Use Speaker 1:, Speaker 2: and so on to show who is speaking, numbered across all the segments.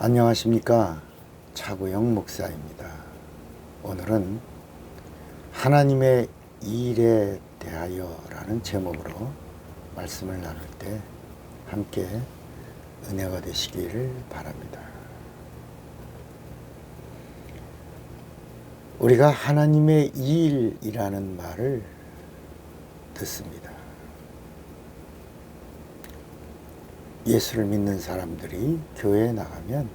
Speaker 1: 안녕하십니까 차구영 목사입니다. 오늘은 하나님의 일에 대하여라는 제목으로 말씀을 나눌 때 함께 은혜가 되시기를 바랍니다. 우리가 하나님의 일이라는 말을 듣습니다. 예수를 믿는 사람들이 교회에 나가면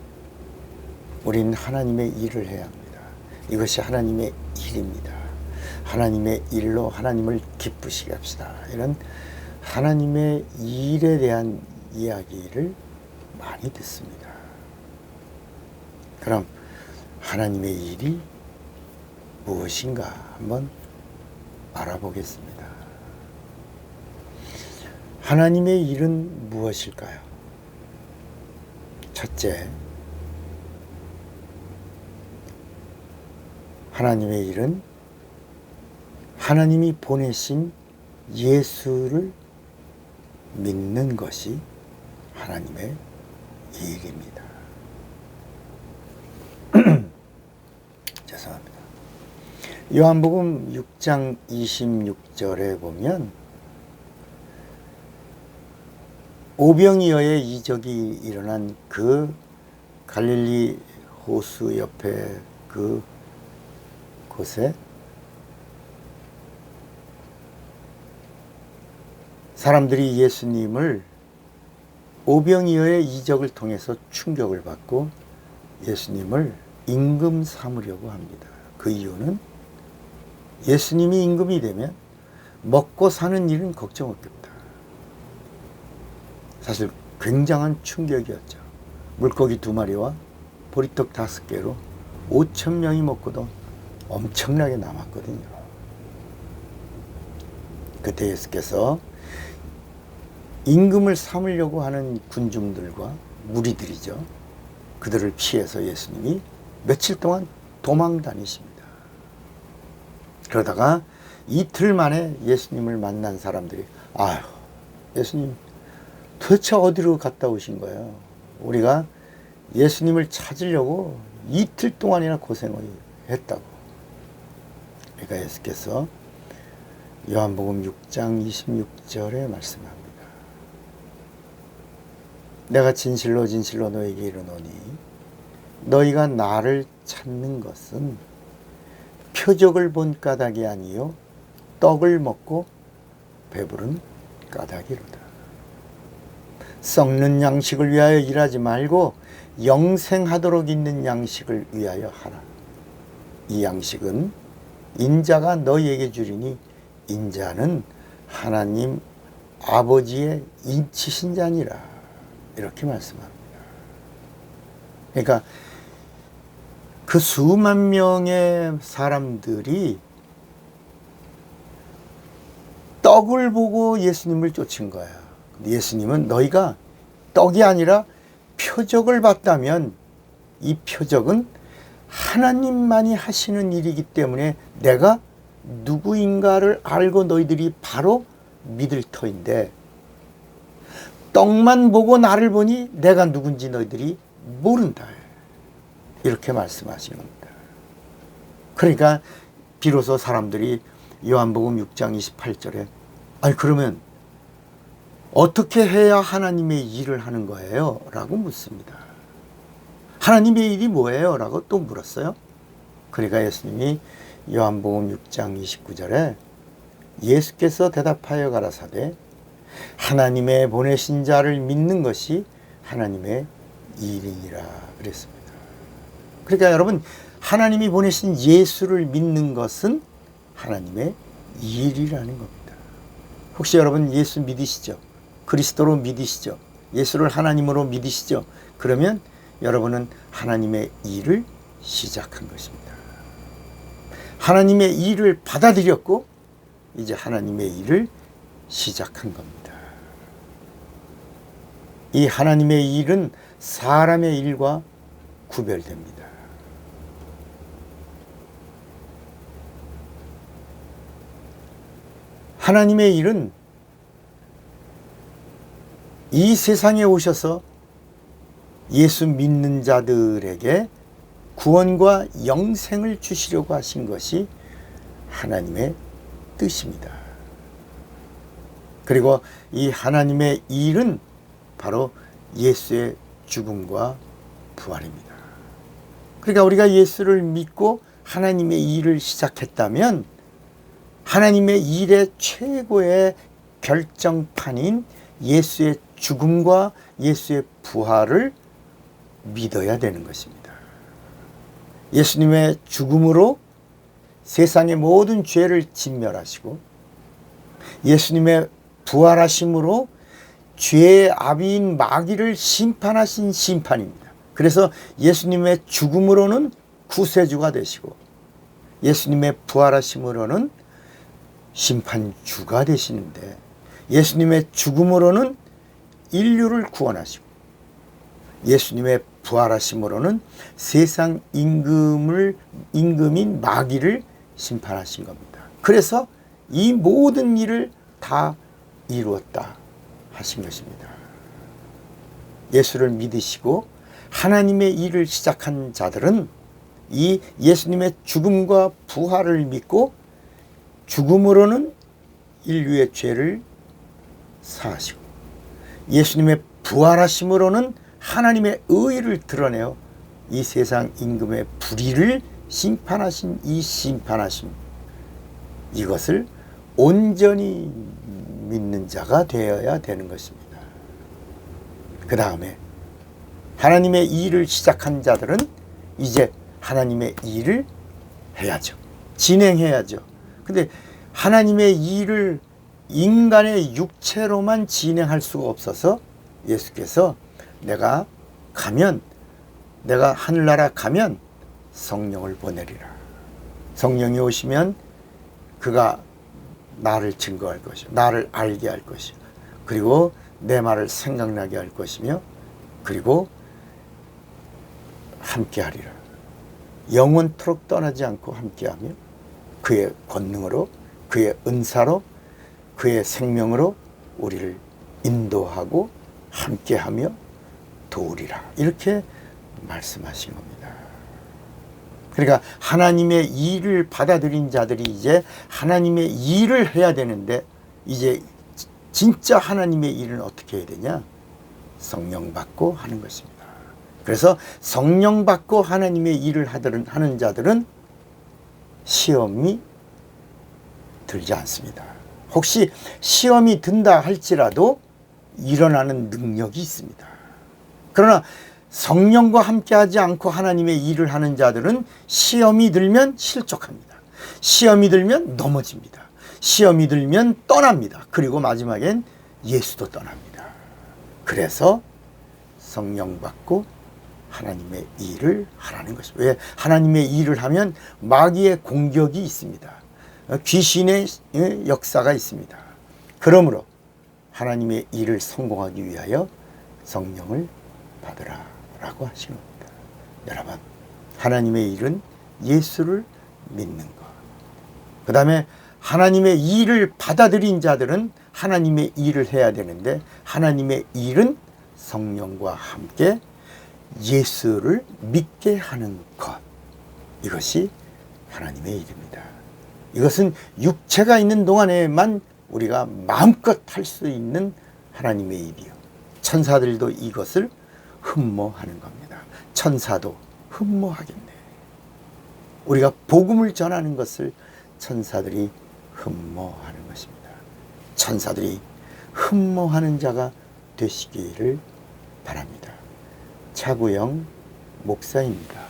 Speaker 1: 우리는 하나님의 일을 해야 합니다. 이것이 하나님의 일입니다. 하나님의 일로 하나님을 기쁘시게 합시다. 이런 하나님의 일에 대한 이야기를 많이 듣습니다. 그럼 하나님의 일이 무엇인가 한번 알아보겠습니다. 하나님의 일은 무엇일까요? 첫째, 하나님의 일은 하나님이 보내신 예수를 믿는 것이 하나님의 일입니다. 죄송합니다. 요한복음 6장 26절에 보면 오병이어의 이적이 일어난 그 갈릴리 호수 옆에 그 곳에 사람들이 예수님을 오병이어의 이적을 통해서 충격을 받고 예수님을 임금 삼으려고 합니다. 그 이유는 예수님이 임금이 되면 먹고 사는 일은 걱정 없겠다. 사실 굉장한 충격이었죠. 물고기 두 마리와 보리떡 다섯 개로 5천 명이 먹고도 엄청나게 남았거든요. 그때 예수께서 임금을 삼으려고 하는 군중들과 무리들이죠. 그들을 피해서 예수님이 며칠 동안 도망 다니십니다. 그러다가 이틀 만에 예수님을 만난 사람들이 아유 예수님 도대체 어디로 갔다 오신 거예요? 우리가 예수님을 찾으려고 이틀 동안이나 고생을 했다고. 그러니까 예수께서 요한복음 6장 26절에 말씀합니다. 내가 진실로 진실로 너에게 이르노니 너희가 나를 찾는 것은 표적을 본 까닭이 아니요 떡을 먹고 배부른 까닭이로다. 썩는 양식을 위하여 일하지 말고 영생하도록 있는 양식을 위하여 하라. 이 양식은 인자가 너희에게 주리니 인자는 하나님 아버지의 인치신 자니라. 이렇게 말씀합니다. 그러니까 그 수만 명의 사람들이 떡을 보고 예수님을 쫓은 거야. 예수님은 너희가 떡이 아니라 표적을 봤다면 이 표적은 하나님만이 하시는 일이기 때문에 내가 누구인가를 알고 너희들이 바로 믿을 터인데 떡만 보고 나를 보니 내가 누군지 너희들이 모른다. 이렇게 말씀하시는 겁니다. 그러니까 비로소 사람들이 요한복음 6장 28절에 아니 그러면 어떻게 해야 하나님의 일을 하는 거예요? 라고 묻습니다. 하나님의 일이 뭐예요? 라고 또 물었어요. 그러니까 예수님이 요한복음 6장 29절에 예수께서 대답하여 가라사대 하나님의 보내신 자를 믿는 것이 하나님의 일이니라 그랬습니다. 그러니까 여러분 하나님이 보내신 예수를 믿는 것은 하나님의 일이라는 겁니다. 혹시 여러분 예수 믿으시죠? 그리스도로 믿으시죠? 예수를 하나님으로 믿으시죠? 그러면 여러분은 하나님의 일을 시작한 것입니다. 하나님의 일을 받아들였고 이제 하나님의 일을 시작한 겁니다. 이 하나님의 일은 사람의 일과 구별됩니다. 하나님의 일은 이 세상에 오셔서 예수 믿는 자들에게 구원과 영생을 주시려고 하신 것이 하나님의 뜻입니다. 그리고 이 하나님의 일은 바로 예수의 죽음과 부활입니다. 그러니까 우리가 예수를 믿고 하나님의 일을 시작했다면 하나님의 일의 최고의 결정판인 예수의 죽음과 예수의 부활을 믿어야 되는 것입니다. 예수님의 죽음으로 세상의 모든 죄를 진멸하시고 예수님의 부활하심으로 죄의 아비인 마귀를 심판하신 심판입니다. 그래서 예수님의 죽음으로는 구세주가 되시고 예수님의 부활하심으로는 심판주가 되시는데 예수님의 죽음으로는 인류를 구원하시고 예수님의 부활하심으로는 세상 임금을 임금인 마귀를 심판하신 겁니다. 그래서 이 모든 일을 다 이루었다 하신 것입니다. 예수를 믿으시고 하나님의 일을 시작한 자들은 이 예수님의 죽음과 부활을 믿고 죽음으로는 인류의 죄를 사하시고 예수님의 부활하심으로는 하나님의 의를 드러내어 이 세상 임금의 불의를 심판하신 이 심판하심 이것을 온전히 믿는 자가 되어야 되는 것입니다. 그 다음에 하나님의 일을 시작한 자들은 이제 하나님의 일을 해야죠. 진행해야죠. 근데 하나님의 일을 인간의 육체로만 진행할 수가 없어서 예수께서 내가 가면 내가 하늘나라 가면 성령을 보내리라. 성령이 오시면 그가 나를 증거할 것이요. 나를 알게 할 것이요. 그리고 내 말을 생각나게 할 것이며 그리고 함께 하리라. 영원토록 떠나지 않고 함께하며 그의 권능으로 그의 은사로 그의 생명으로 우리를 인도하고 함께하며 도우리라 이렇게 말씀하신 겁니다. 그러니까 하나님의 일을 받아들인 자들이 이제 하나님의 일을 해야 되는데 이제 진짜 하나님의 일은 어떻게 해야 되냐? 성령 받고 하는 것입니다. 그래서 성령 받고 하나님의 일을 하들은, 하는 자들은 시험이 들지 않습니다. 혹시 시험이 든다 할지라도 일어나는 능력이 있습니다. 그러나 성령과 함께하지 않고 하나님의 일을 하는 자들은 시험이 들면 실족합니다. 시험이 들면 넘어집니다. 시험이 들면 떠납니다. 그리고 마지막엔 예수도 떠납니다. 그래서 성령 받고 하나님의 일을 하라는 것입니다. 왜? 하나님의 일을 하면 마귀의 공격이 있습니다. 귀신의 역사가 있습니다. 그러므로 하나님의 일을 성공하기 위하여 성령을 받으라 라고 하신 겁니다. 여러분, 하나님의 일은 예수를 믿는 것. 그 다음에 하나님의 일을 받아들인 자들은 하나님의 일을 해야 되는데 하나님의 일은 성령과 함께 예수를 믿게 하는 것. 이것이 하나님의 일입니다. 이것은 육체가 있는 동안에만 우리가 마음껏 할 수 있는 하나님의 일이요. 천사들도 이것을 흠모하는 겁니다. 천사도 흠모하겠네. 우리가 복음을 전하는 것을 천사들이 흠모하는 것입니다. 천사들이 흠모하는 자가 되시기를 바랍니다. 차구영 목사입니다.